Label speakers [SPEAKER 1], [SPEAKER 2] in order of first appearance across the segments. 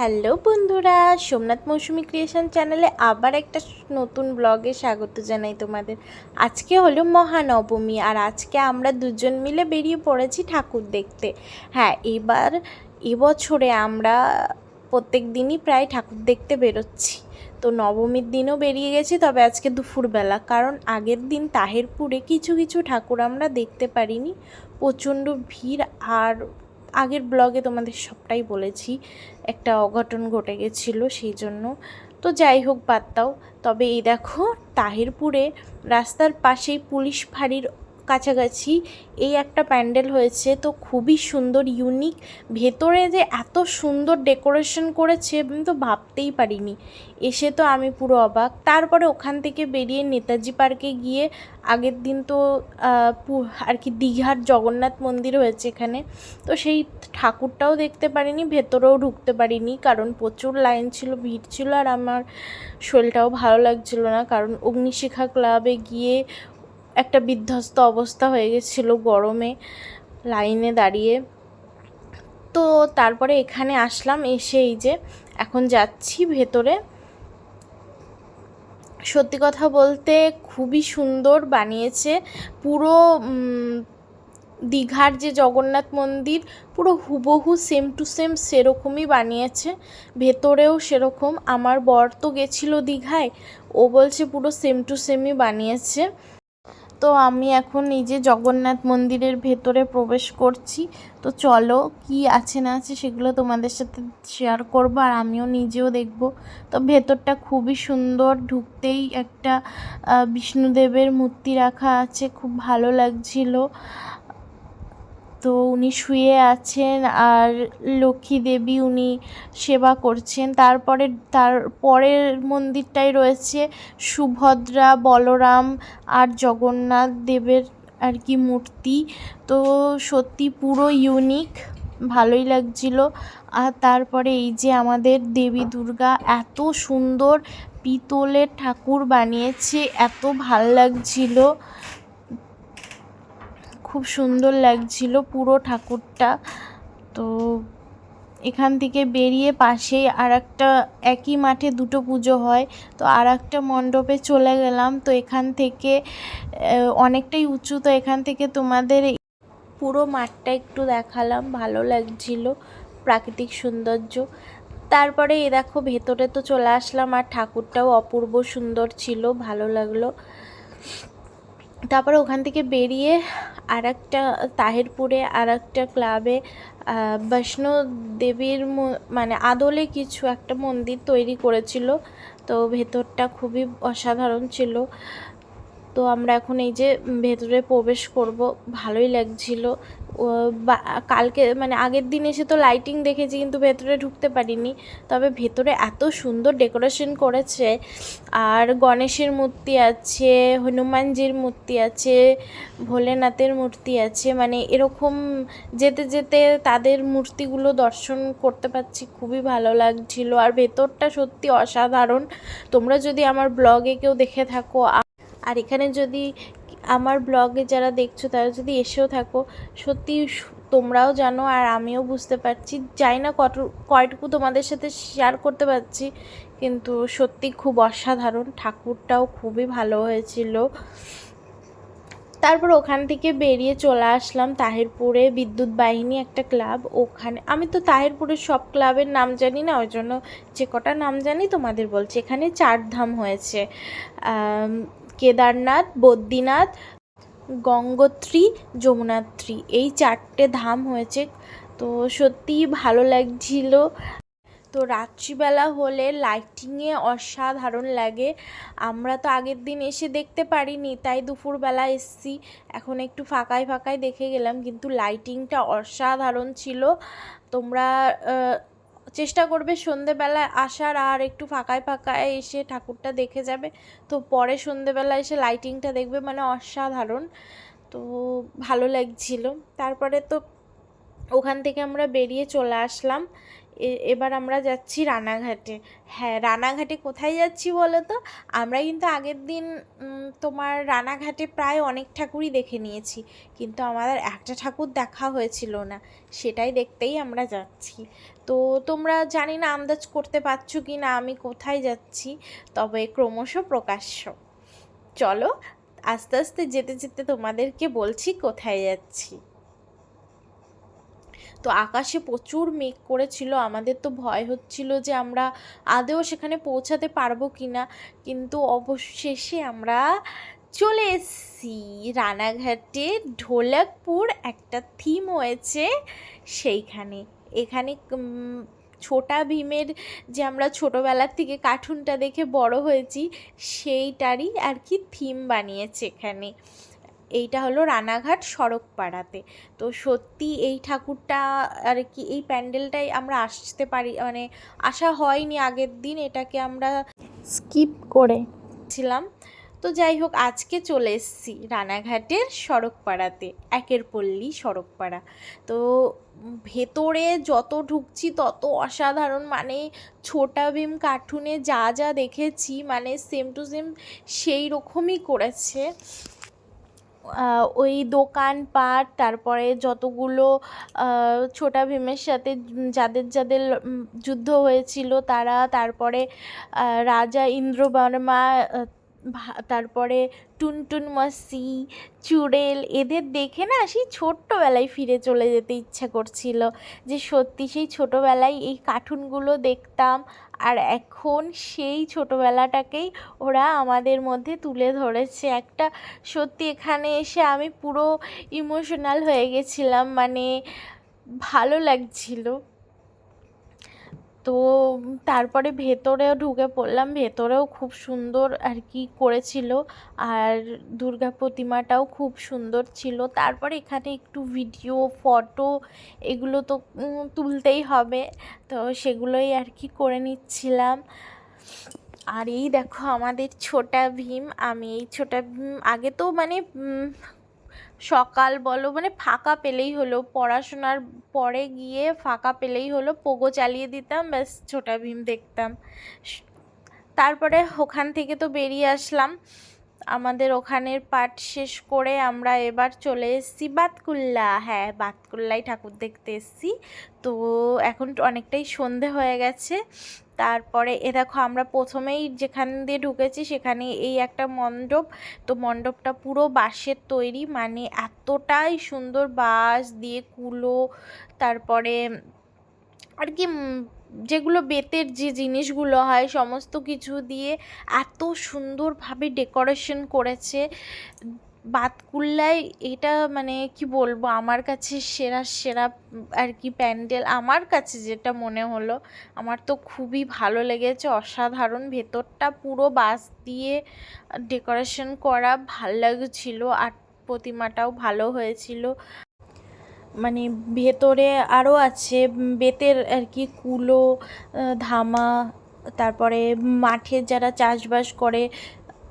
[SPEAKER 1] Hello বন্ধুরা, সোমনাথ মৌসুমী creation চ্যানেলে আবার একটা নতুন ব্লগে স্বাগত জানাই তোমাদের। আজকে হলো মহানবমী আর আজকে আমরা দুজন মিলে বেরিয়ে পড়েছি ঠাকুর দেখতে। হ্যাঁ এবার এবছরে আমরা প্রত্যেক দিনই প্রায় ঠাকুর দেখতে বেরোচ্ছি। তো নবমীর দিনও বেরিয়ে গেছি, তবে আজকে দুপুরবেলা, কারণ আগের দিন তাহেরপুরে কিছু কিছু ঠাকুর আমরা দেখতে পারিনি। প্রচণ্ড ভিড় আর আগের ব্লগে তোমাদের সবটাই বলেছি, একটা অঘটন ঘটে গেছিল সেই জন্য। তো যাই হোক, বাদ দাও। তবে এই দেখো, তাহিরপুরে রাস্তার পাশেই পুলিশ ফাঁড়ির কাছাকাছি এই একটা প্যান্ডেল হয়েছে। তো খুবই সুন্দর ইউনিক ভেতরে যে এত সুন্দর ডেকোরেশন করেছে, আমি তো ভাবতেই পারিনি। এসে তো আমি পুরো অবাক। তারপরে ওখান থেকে বেরিয়ে নেতাজি পার্কে গিয়ে আগের দিন তো আর কি দীঘার জগন্নাথ মন্দির হয়েছে এখানে। তো সেই ঠাকুরটাও দেখতে পারিনি, ভেতরেও ঢুকতে পারিনি। কারণ প্রচুর লাইন ছিল, ভিড় ছিল, আর আমার শরীরটাও ভালো লাগছিল না। কারণ অগ্নিশিখা ক্লাবে গিয়ে একটা বিধ্বস্ত অবস্থা হয়ে গেছিল গরমে লাইনে দাঁড়িয়ে। তো তারপরে এখানে আসলাম, এসে এই যে এখন যাচ্ছি ভেতরে। সত্যি কথা বলতে খুবই সুন্দর বানিয়েছে, পুরো দীঘার যে জগন্নাথ মন্দির, পুরো হুবহু সেম টু সেম সেরকমই বানিয়েছে। ভেতরেও সেরকম, আমার বর তো গেছিল দীঘায়, ও বলছে পুরো সেম টু সেমই বানিয়েছে। তো আমি এখন এই যে জগন্নাথ মন্দিরের ভেতরে প্রবেশ করছি। তো চলো কি আছে না আছে সেগুলো তোমাদের সাথে শেয়ার করব আর আমিও নিজেও দেখব। তো ভেতরটা খুবই সুন্দর, ঢুকতেই একটা বিষ্ণুদেবের মূর্তি রাখা আছে, খুব ভালো লাগছিল। তো উনি শুয়ে আছেন আর লক্ষ্মী দেবী উনি সেবা করছেন। তারপরে, তার পরের মন্দিরটাই রয়েছে সুভদ্রা, বলরাম আর জগন্নাথ দেবের আর কি মূর্তি। তো সত্যি পুরো ইউনিক ভালোই লাগছিল। আর তারপরে এই যে আমাদের দেবী দুর্গা এত সুন্দর পিতলের ঠাকুর বানিয়েছে, এত ভালো লাগছিল। খুব সুন্দর লাগছিল পুরো ঠাকুরটা। তো এখান থেকে বেরিয়ে পাশেই আর একটা একই মাঠে দুটো পুজো হয়। তো আর একটা মণ্ডপে চলে গেলাম। তো এখান থেকে অনেকটাই উঁচু। তো এখান থেকে তোমাদের পুরো মাঠটা একটু দেখালাম। ভালো লাগছিল, প্রাকৃতিক সৌন্দর্য। তারপরে এ দেখো, ভেতরে তো চলে আসলাম। আর ঠাকুরটাও অপূর্ব সুন্দর ছিল, ভালো লাগল। তারপরে ওখান থেকে বেরিয়ে আর একটা তাহেরপুরে আর একটা ক্লাবে বৈষ্ণো দেবীর মানে আদলে কিছু একটা মন্দির তৈরি করেছিল। তো ভেতরটা খুবই অসাধারণ ছিল। তো আমরা এখন এই যে ভেতরে প্রবেশ করব, ভালোই লাগছিল। কালকে মানে আগের দিন এসে তো লাইটিং দেখেছি কিন্তু ভেতরে ঢুকতে পারিনি। তবে ভেতরে এত সুন্দর ডেকোরেশন করেছে। আর গণেশের মূর্তি আছে, হনুমানজির মূর্তি আছে, ভোলেনাথের মূর্তি আছে। মানে এরকম যেতে যেতে তাদের মূর্তিগুলো দর্শন করতে পারছি, খুবই ভালো লাগছিল। আর ভেতরটা সত্যি অসাধারণ। তোমরা যদি আমার ব্লগে কেউ দেখে থাকো আর এখানে যদি আমার ব্লগে যারা দেখছ, তারা যদি এসেও থাকো, সত্যি তোমরাও জানো আর আমিও বুঝতে পারছি। জানি না কত, কয়টুকু তোমাদের সাথে শেয়ার করতে পারছি, কিন্তু সত্যি খুব অসাধারণ। ঠাকুরটাও খুবই ভালো হয়েছিল। তারপর ওখান থেকে বেরিয়ে চলে আসলাম তাহিরপুরে বিদ্যুৎ বাহিনী একটা ক্লাব। ওখানে, আমি তো তাহিরপুরের সব ক্লাবের নাম জানি না, ওই জন্য যে কটা নাম জানি তোমাদের বলছি। এখানে চার ধাম হয়েছে কেদারনাথ, বদ্রীনাথ, গঙ্গোত্রী, যমুনাত্রী। এই চারটে ধাম হয়েছে। তো সত্যিই ভালো লাগছিল। তো রাত্রিবেলা হলে লাইটিংয়ে অসাধারণ লাগে। আমরা তো আগের দিন এসে দেখতে পারিনি, তাই দুপুরবেলা এসছি। এখন একটু ফাঁকায় ফাঁকায় দেখে গেলাম, কিন্তু লাইটিংটা অসাধারণ ছিল। তোমরা চেষ্টা করবে সন্ধেবেলায় আসার আর একটু ফাঁকায় ফাঁকায় এসে ঠাকুরটা দেখে যাবে। তো পরে সন্ধেবেলায় এসে লাইটিংটা দেখবে মানে অসাধারণ। তো ভালো লাগছিল। তারপরে তো ওখান থেকে আমরা বেরিয়ে চলে আসলাম। এবার আমরা যাচ্ছি রানাঘাটে। হ্যাঁ রানাঘাটে কোথায় যাচ্ছি বলো তো আমরা কিন্তু আগের দিন তোমার রানাঘাটে প্রায় অনেক ঠাকুরই দেখে নিয়েছি। কিন্তু আমাদের একটা ঠাকুর দেখা হয়েছিল না, সেটাই দেখতেই আমরা যাচ্ছি। তো তোমরা জানি না আন্দাজ করতে পারছ কি না, আমি কোথায় যাচ্ছি, তবে ক্রমশ প্রকাশ্য। চলো, আস্তে আস্তে যেতে যেতে তোমাদেরকে বলছি কোথায় যাচ্ছি। তো আকাশে প্রচুর মেঘ করেছিল। আমাদের তো ভয় হচ্ছিল যে আমরা আদেও সেখানে পৌঁছাতে পারব কি না কিন্তু অবশেষে আমরা চলে এসেছি। রানাঘাটে ঢোলকপুর একটা থিম হয়েছে সেইখানে। এখানে ছোটা ভীমের যে আমরা ছোটোবেলার থেকে কার্টুনটা দেখে বড় হয়েছি সেইটারই আর কি থিম বানিয়েছে এখানে। এইটা হলো রানাঘাট সড়ক পাড়াতে তো সত্যি এই ঠাকুরটা আর কি এই প্যান্ডেলটাই আমরা আসতে পারি মানে আসা হয়নি আগের দিন, এটাকে আমরা
[SPEAKER 2] স্কিপ করে
[SPEAKER 1] ছিলাম। তো যাই হোক, আজকে চলে এসেছি রানাঘাটের সড়কপাড়াতে একের পল্লী সড়কপাড়া। তো ভেতরে যত ঢুকছি তত অসাধারণ মানে ছোটা ভীম কার্টুনে যা যা দেখেছি মানে সেম টু সেম সেই রকমই করেছে। ওই দোকানপাট তারপরে যতগুলো ছোটা ভীমের সাথে যাদের যাদের যুদ্ধ হয়েছিল তারা, তারপরে রাজা ইন্দ্রবর্মা তারপরে টুনটুন মাসি, চুড়েল, এদের দেখে না সেই ছোট্টবেলায় ফিরে চলে যেতে ইচ্ছা করছিল। যে সত্যি সেই ছোটোবেলায় এই কার্টুনগুলো দেখতাম আর এখন সেই ছোটোবেলাটাকেই ওরা আমাদের মধ্যে তুলে ধরেছে। একটা সত্যি এখানে এসে আমি পুরো ইমোশনাল হয়ে গেছিলাম মানে ভালো লাগছিল। তো তারপরে ভেতরেও ঢুকে পড়লাম। ভেতরেও খুব সুন্দর আর কি করেছিল। আর দুর্গা প্রতিমাটাও খুব সুন্দর ছিল। তারপরে এখানে একটু ভিডিও ফটো এগুলো তো তুলতেই হবে। তো সেগুলোই আর কি করে নিচ্ছিলাম। আর এই দেখো আমাদের ছোটা ভীম। আমি এই ছোটা ভীম আগে তো মানে সকাল বলো মানে ফাঁকা পেলেই হলো। পড়াশোনার পরে গিয়ে ফাঁকা পেলেই হলো। পোগো চালিয়ে দিতাম, ব্যাস, ছোটা ভীম দেখতাম। তারপরে ওখান থেকে তো বেরিয়ে আসলাম। আমাদের ওখানের পাঠ শেষ করে আমরা এবার চলে এসেছি বাতকুল্লা। হ্যাঁ বাতকুল্লায় ঠাকুর দেখতে এসেছি। তো এখন অনেকটাই সন্ধে হয়ে গেছে। তারপরে এ দেখো, আমরা প্রথমেই যেখান দিয়ে ঢুকেছি সেখানে এই একটা মণ্ডপ। তো মণ্ডপটা পুরো বাঁশের তৈরি মানে এতটাই সুন্দর বাঁশ দিয়ে কুলো, তারপরে আর কি যেগুলো বেতের যে জিনিসগুলো হয়, সমস্ত কিছু দিয়ে এত সুন্দরভাবে ডেকোরেশন করেছে। বাতকুল্লায় এটা মানে কি বলব, আমার কাছে সেরা সেরা আর কি প্যান্ডেল। আমার কাছে যেটা মনে হলো, আমার তো খুবই ভালো লেগেছে। অসাধারণ ভেতরটা পুরো বাঁশ দিয়ে ডেকোরেশন করা, ভালো লাগছিল। আর প্রতিমাটাও ভালো হয়েছিল। মানে ভেতরে আরও আছে বেতের আর কি কুলো ধামা তারপরে মাঠে যারা চাষবাস করে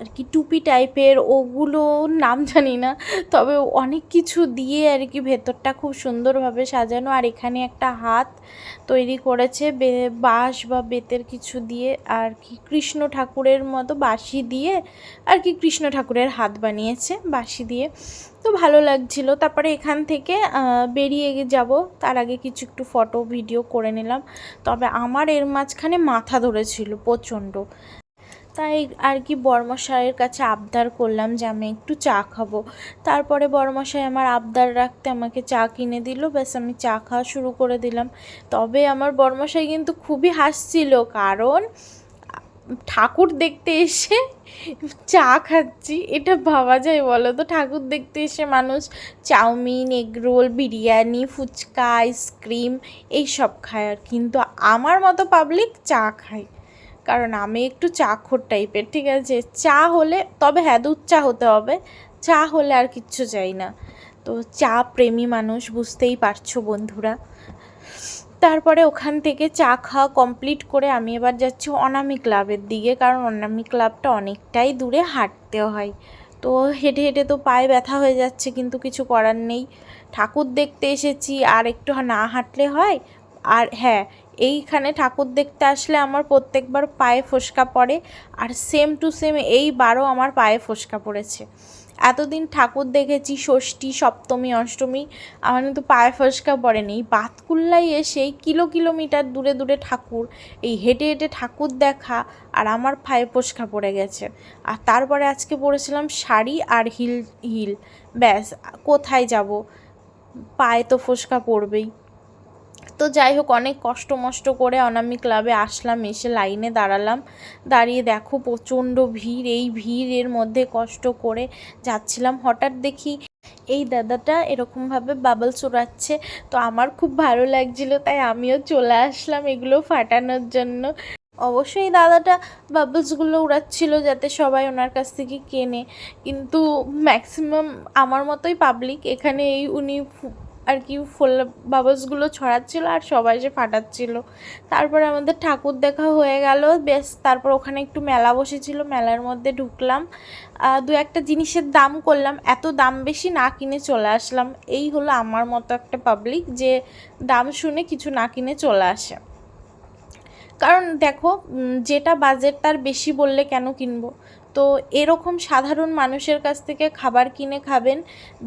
[SPEAKER 1] আর কি টুপি টাইপের ওগুলো নাম জানি না, তবে অনেক কিছু দিয়ে আর কি ভেতরটা খুব সুন্দরভাবে সাজানো। আর এখানে একটা হাত তৈরি করেছে বাঁশ বা বেতের কিছু দিয়ে, আর কি কৃষ্ণ ঠাকুরের মতো বাঁশি দিয়ে, আর কি কৃষ্ণ ঠাকুরের হাত বানিয়েছে বাঁশি দিয়ে। তো ভালো লাগছিল। তারপরে এখান থেকে বেরিয়ে যাব। তার আগে কিছু একটু ফটো ভিডিও করে নিলাম। তবে আমার এর মাঝখানে মাথা ধরেছিল প্রচণ্ড। তাই আর কি বর্মশাইয়ের কাছে আবদার করলাম যে আমি একটু চা খাব। তারপরে বর্মশাই আমার আবদার রাখতে আমাকে চা কিনে দিল, ব্যাস আমি চা খাওয়া শুরু করে দিলাম। তবে আমার বর্মশাই কিন্তু খুবই হাসছিল, কারণ ঠাকুর দেখতে এসে চা খাচ্ছি, এটা ভাবা যায় বলো তো? ঠাকুর দেখতে এসে মানুষ chowmein egg roll biryani, fuchka ice cream এইসব খায় আর কিন্তু আমার মতো পাবলিক চা খায়। কারণ আমি একটু চা খোর টাইপের, ঠিক আছে? চা হলে, তবে হ্যাঁ দুধ চা হতে হবে। চা হলে আর কিচ্ছু চাই না। তো চা প্রেমী মানুষ, বুঝতেই পারছ বন্ধুরা। তারপরে ওখান থেকে চা খাওয়া কমপ্লিট করে আমি এবার যাচ্ছি অনামি ক্লাবের দিকে, কারণ অনামি ক্লাবটা অনেকটাই দূরে হাঁটতে হয়। তো হেঁটে হেঁটে তো পায়ে ব্যথা হয়ে যাচ্ছে, কিন্তু কিছু করার নেই। ঠাকুর দেখতে এসেছি, আর একটু না হাঁটলে হয়। আর হ্যাঁ এইখানে ঠাকুর দেখতে আসলে আমার প্রত্যেকবার পায়ে ফোসকা পড়ে আর সেম টু সেম এইবারও আমার পায়ে ফোসকা পড়েছে। এতদিন ঠাকুর দেখেছি, ষষ্ঠী, সপ্তমী, অষ্টমী, আমার কিন্তু পায়ে ফোসকা পড়েনি। এই বাতকুল্লায় এসেই কিলো কিলোমিটার দূরে দূরে ঠাকুর, এই হেঁটে হেঁটে ঠাকুর দেখা আর আমার পায়ে ফোসকা পড়ে গেছে। আর তারপরে আজকে পরেছিলাম শাড়ি আর হিল হিল, ব্যাস, কোথায় যাব? পায়ে তো ফোসকা পড়বেই। তো যাই হোক, অনেক কষ্ট মষ্ট করে অনামি ক্লাবে আসলাম, এসে লাইনে দাঁড়ালাম। দাঁড়িয়ে দেখো প্রচণ্ড ভিড়, এই ভিড়ের মধ্যে কষ্ট করে যাচ্ছিলাম। হঠাৎ দেখি এই দাদাটা এরকমভাবে বাবল চোরাচ্ছে। তো আমার খুব ভালো লাগছিল, তাই আমিও চলে আসলাম এগুলো ফাটানোর জন্য। অবশ্যই দাদাটা বাবলসগুলো উড়াচ্ছিল যাতে সবাই ওনার কাছ থেকে কেনে। কিন্তু ম্যাক্সিমাম আমার মতোই পাবলিক এখানে এই উনি আর কি ফুল বাবলসগুলো ছড়াচ্ছিল আর সবাই যে ফাটাচ্ছিল। তারপর আমাদের ঠাকুর দেখা হয়ে গেল। বেশ, তারপর ওখানে একটু মেলা বসেছিল, মেলার মধ্যে ঢুকলাম। দু একটা জিনিসের দাম করলাম, এত দাম বেশি না কিনে চলে আসলাম। এই হলো আমার মতো একটা পাবলিক যে দাম শুনে কিছু না কিনে চলে আসে। কারণ দেখো যেটা বাজেট তার বেশি বললে কেন কিনবো? তো এরকম সাধারণ মানুষের কাছ থেকে খাবার কিনে খাবেন,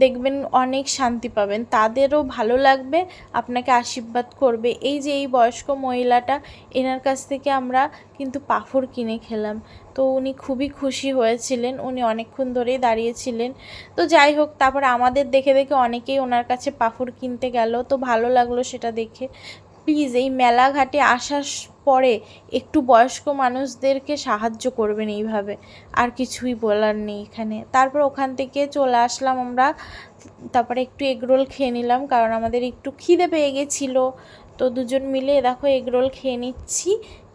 [SPEAKER 1] দেখবেন অনেক শান্তি পাবেন। তাদেরও ভালো লাগবে, আপনাকে আশীর্বাদ করবে। এই যে এই বয়স্ক মহিলাটা, এনার কাছ থেকে আমরা কিন্তু পাঁপড় কিনে খেলাম। তো উনি খুবই খুশি হয়েছিলেন, উনি অনেকক্ষণ ধরেই দাঁড়িয়েছিলেন। তো যাই হোক, তারপর আমাদের দেখে দেখে অনেকেই ওনার কাছে পাঁপড় কিনতে গেল। তো ভালো লাগল সেটা দেখে। প্লিজ এই মেলাঘাটে আসার পরে একটু বয়স্ক মানুষদেরকে সাহায্য করবেন এইভাবে। আর কিছুই বলার নেই এখানে। তারপর ওখান থেকে চলে আসলাম আমরা। তারপরে একটু এগরোল খেয়ে নিলাম, কারণ আমাদের একটু খিদে পেয়ে গেছিল। তো দুজন মিলে দেখো এগরোল খেয়ে নিচ্ছি।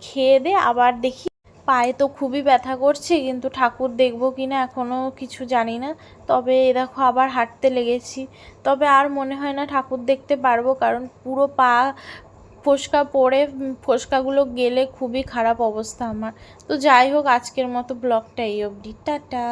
[SPEAKER 1] খেয়ে দে, আবার দেখি। পায়ে তো খুবই ব্যথা করছে, কিন্তু ঠাকুর দেখব কি না এখনও কিছু জানি না। তবে এ দেখো আবার হাঁটতে লেগেছি। তবে আর মনে হয় না ঠাকুর দেখতে পারব, কারণ পুরো পা ফোসকা পড়ে ফোসকাগুলো গেলে খুবই খারাপ অবস্থা আমার। তো যাই হোক, আজকের মতো ব্লগটা এই অবধি। টাটা।